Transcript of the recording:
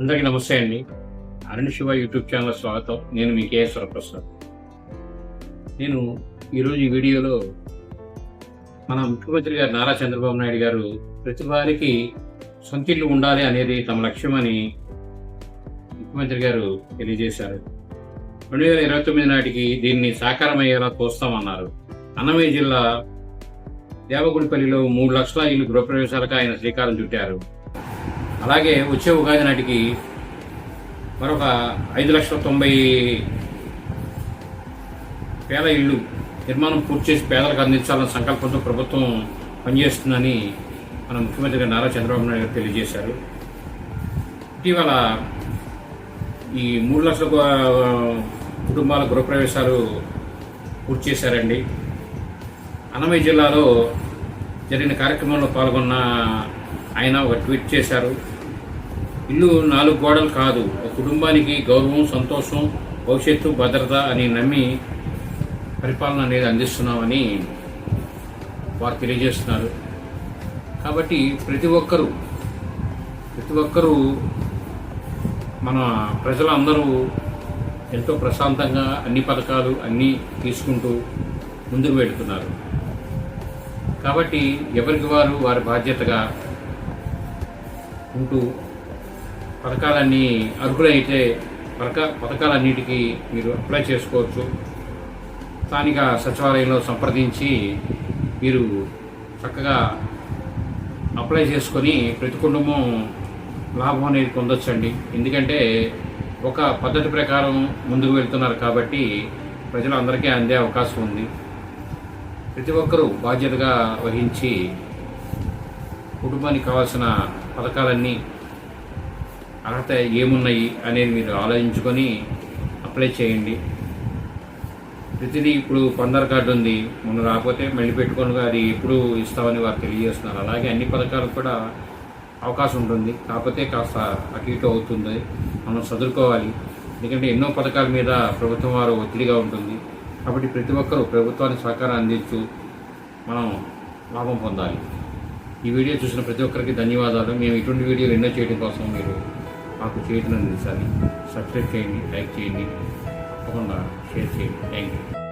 అందరికీ నమస్తే అండి. అరుణ్ శివ యూట్యూబ్ ఛానల్ స్వాగతం. నేను మీ కేఎస్ వరప్రసాద్ నేను ఈరోజు ఈ వీడియోలో మన ముఖ్యమంత్రి గారు నారా చంద్రబాబు నాయుడు గారు ప్రతి వారికి సొంత ఇల్లు ఉండాలి అనేది తమ లక్ష్యమని ముఖ్యమంత్రి గారు తెలియజేశారు. రెండు వేల ఇరవై తొమ్మిది నాటికి దీన్ని సాకారమయ్యేలా చూస్తామన్నారు అన్నమయ్య జిల్లా దేవగుడిపల్లిలో మూడు లక్షల ఇల్లు గృహప్రవేశాలకు ఆయన శ్రీకారం చుట్టారు. అలాగే వచ్చే ఉగాది నాటికి మరొక ఐదు లక్షల తొంభై పేద ఇళ్ళు నిర్మాణం పూర్తి చేసి పేదలకు అందించాలన్న సంకల్పంతో ప్రభుత్వం పనిచేస్తుందని మన ముఖ్యమంత్రి గారు నారా చంద్రబాబు నాయుడు గారు తెలియజేశారు. ఇటీవల ఈ మూడు లక్షల కుటుంబాల గృహప్రవేశాలు పూర్తి చేశారండి. అన్నమయ్య జిల్లాలో జరిగిన కార్యక్రమంలో పాల్గొన్న ఆయన ఒక ట్వీట్ చేశారు. ఇల్లు నాలుగు గోడలు కాదు ఒక కుటుంబానికి గౌరవం సంతోషం భవిష్యత్తు భద్రత అని నమ్మి పరిపాలన అనేది అందిస్తున్నామని వారు తెలియజేస్తున్నారు. కాబట్టి ప్రతి ఒక్కరూ ప్రతి ఒక్కరూ మన ప్రజలందరూ ఎంతో ప్రశాంతంగా అన్ని పథకాలు అన్నీ తీసుకుంటూ ముందుకు వెళుతున్నారు. కాబట్టి ఎవరికి వారు వారి బాధ్యతగా ఉంటూ పథకాలన్నీ అర్హులైతే పథక పథకాలన్నిటికీ మీరు అప్లై చేసుకోవచ్చు. స్థానిక సచివాలయంలో సంప్రదించి మీరు చక్కగా అప్లై చేసుకొని ప్రతి కుటుంబం లాభం అనేది పొందొచ్చండి. ఎందుకంటే ఒక పద్ధతి ప్రకారం ముందుకు వెళ్తున్నారు కాబట్టి ప్రజలందరికీ అందే అవకాశం ఉంది. ప్రతి ఒక్కరూ బాధ్యతగా వహించి కుటుంబానికి కావాల్సిన పథకాలన్నీ అర్హత ఏమున్నాయి అనేది మీరు ఆలోచించుకొని అప్లై చేయండి. ప్రతిదీ ఇప్పుడు పందర్ కార్డు ఉంది. మొన్న రాకపోతే మళ్ళీ పెట్టుకొని అది ఎప్పుడు ఇస్తామని వారు తెలియజేస్తున్నారు. అలాగే అన్ని పథకాలకు కూడా అవకాశం ఉంటుంది. కాకపోతే కాస్త అటు ఇటు అవుతుంది. మనం చదువుకోవాలి ఎందుకంటే ఎన్నో పథకాల మీద ప్రభుత్వం వారు ఒత్తిడిగా ఉంటుంది. కాబట్టి ప్రతి ఒక్కరూ ప్రభుత్వానికి సహకారం అందించు. మనం లాభం పొందాలి. ఈ వీడియో చూసిన ప్రతి ఒక్కరికి ధన్యవాదాలు. మేము ఇటువంటి వీడియోలు ఎన్నో చేయడం కోసం మీరు మాకు చేతులు అందించాలి సబ్స్క్రైబ్ చేయండి లైక్ చేయండి. తప్పకుండా షేర్ చేయండి. Thank you